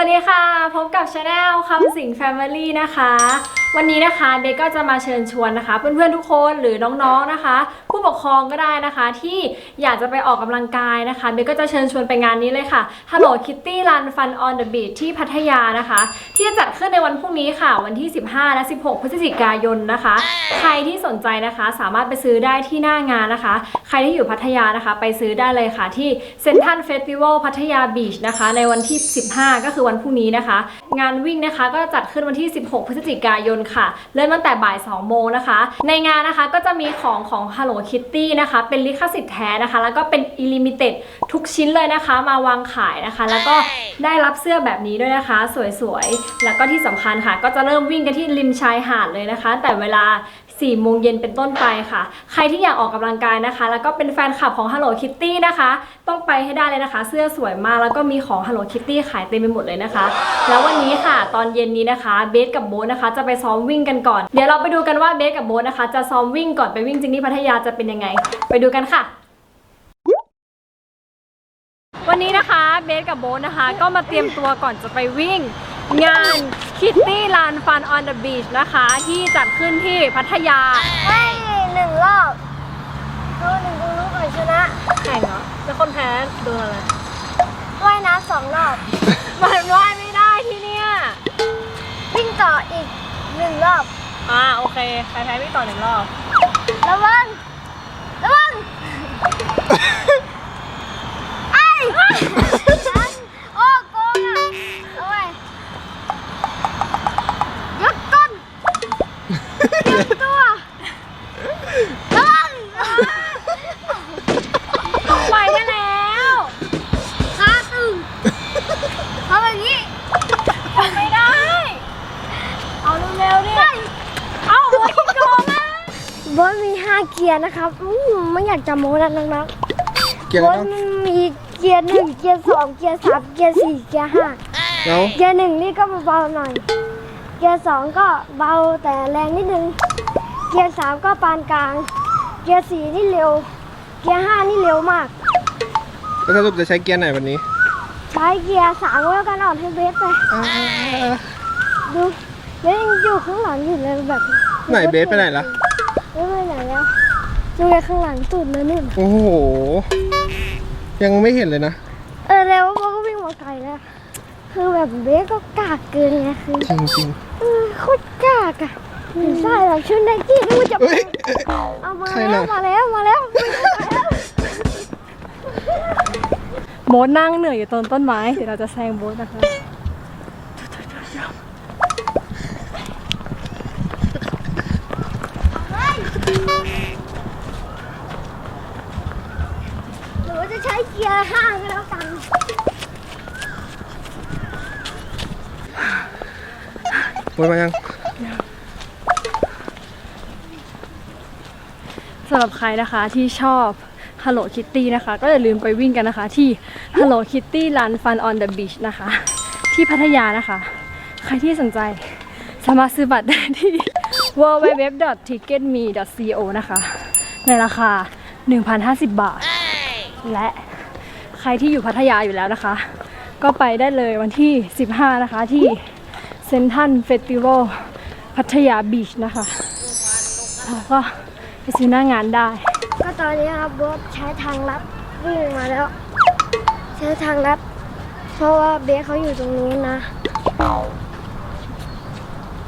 วัสดีค่ะ พบกับชาแนลคำสิงแฟมิลี่นะคะ วันนี้นะคะเบกก็จะมาเชิญชวนนะคะ เพื่อนๆทุกคนหรือน้องๆนะคะผู้ปกครองก็ได้นะคะ ที่อยากจะไปออกกำลังกายนะคะเบกก็จะเชิญชวนไปงานนี้เลยค่ะ Hello Kitty Run Fun on the Beach ที่พัทยานะคะ ที่จะจัดขึ้นในวันพรุ่งนี้ค่ะ วันที่ 15 และ 16 พฤศจิกายนนะคะ ใครที่สนใจนะคะ สามารถไปซื้อได้ที่หน้างานนะคะ ใครที่อยู่พัทยานะคะ ไปซื้อได้เลยค่ะ ที่เซนทันเฟสติวัลพัทยาบีชนะคะ ในวันที่ 15 ก็คือวันพรุ่งนี้นะคะ งานวิ่งนะคะก็จะจัดขึ้นวันที่ 16 พฤศจิกายนค่ะ เริ่มตั้งแต่บ่าย 2 โมงนะคะ ในงานนะคะก็จะมีของของ Hello Kitty นะคะ เป็นลิขสิทธิ์แท้นะคะ แล้วก็เป็น Illimited ทุกชิ้นเลยนะคะ มาวางขายนะคะ แล้วก็ได้รับเสื้อแบบนี้ด้วยนะคะ สวยๆ แล้วก็ที่สำคัญค่ะ ก็จะเริ่มวิ่งกันที่ริมชายหาดเลยนะคะ แต่เวลา 4โมงเย็นเป็นต้นไปค่ะ ใครที่อยากออกกำลังกายนะคะ แล้วก็เป็นแฟนคลับของ Hello Kitty นะคะ ต้องไปให้ได้เลยนะคะ เสื้อสวยมากแล้วก็มีของ Hello Kitty ขายเต็มไปหมดเลยนะคะ แล้ววันนี้ค่ะ ตอนเย็นนี้นะคะเบสกับโบ๊ทนะคะ จะไปซ้อมวิ่งกันก่อน เดี๋ยวเราไปดูกันว่าเบสกับโบ๊ทนะคะ จะซ้อมวิ่งก่อนไปวิ่งจริงที่พัทยาจะเป็นยังไง ไปดูกันค่ะวันนี้นะคะเบสกับโบ๊ทนะคะ ก็มาเตรียมตัวก่อนจะไปวิ่ง งาน Kitty Run Fun on the Beach นะคะ ที่จัดขึ้นที่พัทยาให้หนึ่งรอบดูหนึ่งดูรู้ก่อนชนะแข่งเหรอแล้วคนแพ้โดนอะไรว่ายน้ำสองรอบ มันว่ายไม่ได้ที่เนี่ยวิ่งต่ออีกหนึ่งรอบ อ่าโอเคใครแพ้วิ่งต่อหนึ่งรอบระวังระวังไอ้โอ้โกงอะเอาไว้ยกก้นยกตัวระวัง ไปได้แล้ว ขาตึงเอาแบบนี้ ไม่ได้ เอาเร็วๆดิ เอาหัวที่โกงอะ บอสมีห้าเกียร์นะครับอืมไม่อยากจะโม้นะน้องๆเกียร์บอะอไรสบ้างมีเกียร์หนึ่งเกียร์สองเกียร์สามเกียร์สี่เกียร์ห้าแล้วเกียร์หนึ่งนี่ก็เบาๆหน่อย เกียร์สองก็เบาแต่แรงนิดนึง เกียร์สามก็ปานกลาง เกียร์สี่นี่เร็ว เกียร์ห้านี่เร็วมาก แล้วสรุปจะใช้เกียร์ไหนวันนี้ใช้เกียร์สามแล้วกันอ่อนให้เบสไปอ่าดูเบสยังอยู่ข้างหลังอยู่เลยแบบไหนเบสไปไหนล่ะเบสไปไหน แล้วดูไงข้างหลังสุดเลยนู่น โอ้โห ยังไม่เห็นเลยนะ เออเร็วเพราะก็วิ่งมาไกลแล้ว คือแบบเบสก็กากเกินไงคือจริงจริงเออโคตรกากอะใช่แบบชุดไนกี้ดูจะๆเฮ้ย เอามาใครแล้วน่ะมาแล้วมาแล้วมาแล้วโบ๊ทนั่งเหนื่อยอยู่ต้นต้นไม้ เดี๋ยวเราจะแซงโบ๊ทนะคะ หรือว่าจะใช้เกียร์ห้าก็แล้วกัน ปวดมายัง สำหรับใครนะคะที่ชอบ Hello Kitty นะคะ ก็อย่าลืมไปวิ่งกันนะคะ ที่ Hello Kitty Run Fun on the Beach นะคะ ที่พัทยานะคะ ใครที่สนใจสามารถซื้อบัตรได้ที่ www.ticketme.co นะคะ ในราคา 1,050 บาท และ ใครที่อยู่พัทยาอยู่แล้วนะคะ ก็ไปได้เลยวันที่ 15 นะคะที่เซนทันเฟสติวัลพัทยาบีชนะคะแล้วก็ไปซื้อหน้างานได้ ก็ตอนนี้ครับโบสใช้ทางลัดวิ่งมาแล้ว ใช้ทางลัด เพราะว่าเบสเขาอยู่ตรงนู้นนะ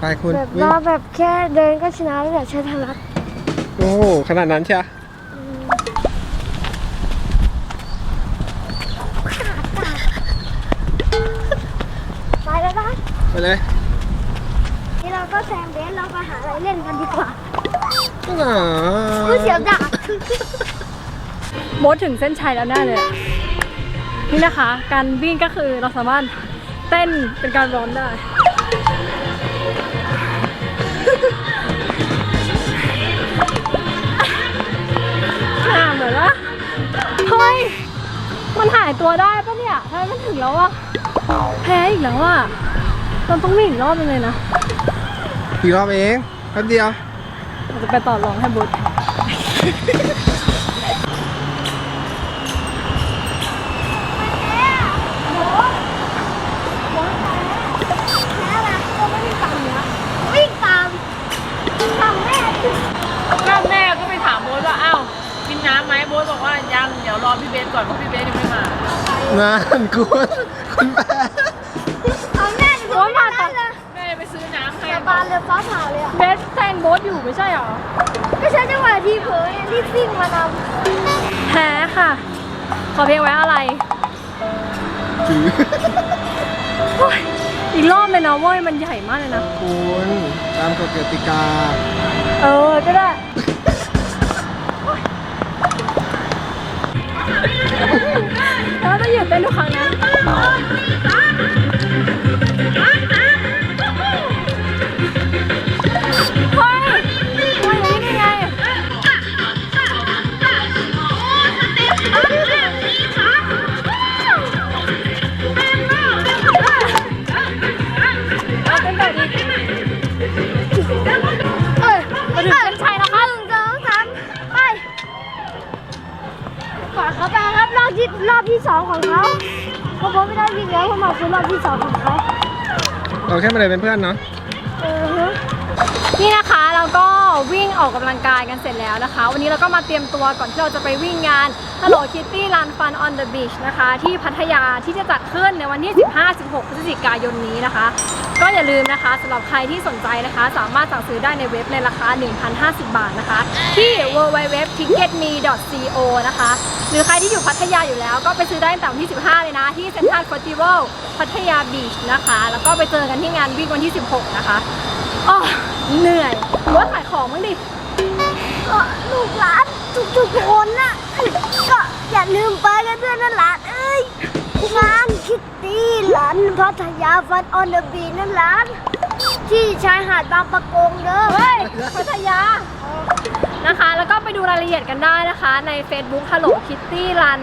ไปคุณแบบวิ่งว่าแบบแค่เดินก็ชนะแล้วแต่ใช้ทางลัด โอ้โหขนาดนั้นใช่ไหม ไปแล้วนะ ไป เลยนี่เราก็แซงเบสเราไปหาอะไรเล่นกันดีกว่าอ่าผู้เสียดาบโบทถึงเส้นชัยแล้วแน่เลยอะนี่นะคะ การวิ่งก็คือเราสามารถเต้นเป็นการร้อนได้ห่าเหมือนว่าเฮ้ย มันหายตัวได้ปะเนี่ยทำไมมันถึงแล้วอะแพ้อีกแล้วอะ เราต้องวิ่งอีกรอบนึเลยนะอีกรอบเองแป๊เดียวเราจะไปต่อรองให้บุ๊ดก็แม่ก็ไปถามโบ๊ทว่าอ้าวกินน้ำไหมโบ๊ทบอกว่ายังเดี๋ยวรอพี่เบนก่อนเพราะพี่เบนยังไม่มานั่นคุณคุณแม่ บานเลยฟ้าผ่าเลยอะ เบสแซงโบ๊ทอยู่ไม่ใช่เหรอก็ใช้จังหวะที่เผลอเนี่ยรีบวิ่งมานแพ้ค่ะ ขอเพลงไว้อะไรจือโอ๊ยอีกรอบเลยนะเว้ยมันใหญ่มากเลยนะ คุณตามกฎกติกา เออ ก็ได้ แล้วต้องหยุดเต้นทุกครั้งนะ สองของเขาเพราะผมไม่ได้วิ่งแล้วเพรามาคือรอบที่สองของเขาเราแค่มาเลยเป็นเพื่อนเนาะ นี่นะคะเราก็วิ่งออกกำลังกายกันเสร็จแล้วนะคะ วันนี้เราก็มาเตรียมตัวก่อนที่เราจะไปวิ่งงาน Hello Kitty Run Fun on the Beach นะคะ ที่พัทยาที่จะจัดขึ้นในวันที่ 15-16 พฤศจิกายนนี้นะคะ ก็อย่าลืมนะคะสำหรับใครที่สนใจนะคะ สามารถสั่งซื้อได้ในเว็บในราคา 1,050 บาทนะคะ ที่ www.ticketme.co นะคะ หรือใครที่อยู่พัทยาอยู่แล้ว ก็ไปซื้อได้ตั้งแต่วันที่ 15 เลยนะ ที่ Central Festival พัทยาบีชนะคะ แล้วก็ไปเจอกันที่งานวิ่งวันที่ 16 นะคะอ๋อ เหนื่อยหรือว่าขายของบ้างดิ ก็ลูกหลานทุกๆคนน่ะก็อย่าลืมไปกันด้วยนะหลานเอ้ยงานคิตตี้หลานพัทยาฟันออนเดอะบีนั่นหลาน ที่ชายหาดบางปะกงเด้อเฮ้ยพัทยานะคะ แล้วก็ไปดูรายละเอียดกันได้นะคะใน Facebook Hello Kitty Run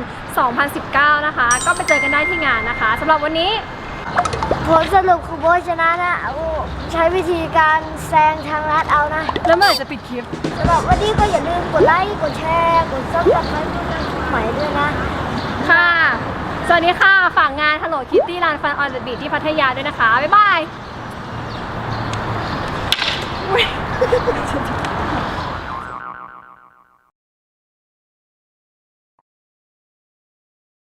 2019 นะคะ ก็ไปเจอกันได้ที่งานนะคะสำหรับวันนี้ ผลสรุปคือโบทชนะนะโอ้ใช้วิธีการแซงทางลัดเอานะแล้วเมื่อไหร่จะปิดคลิป สำหรับวันนี้ก็อย่าลืมกดไลค์ กดแชร์ กดซับสไครต์ใหม่ด้วยนะ ค่ะ สวัสดีค่ะ ฝากงาน Hello Kitty Run Fun on the Beach ที่พัทยาด้วยนะคะ บ๊ายบาย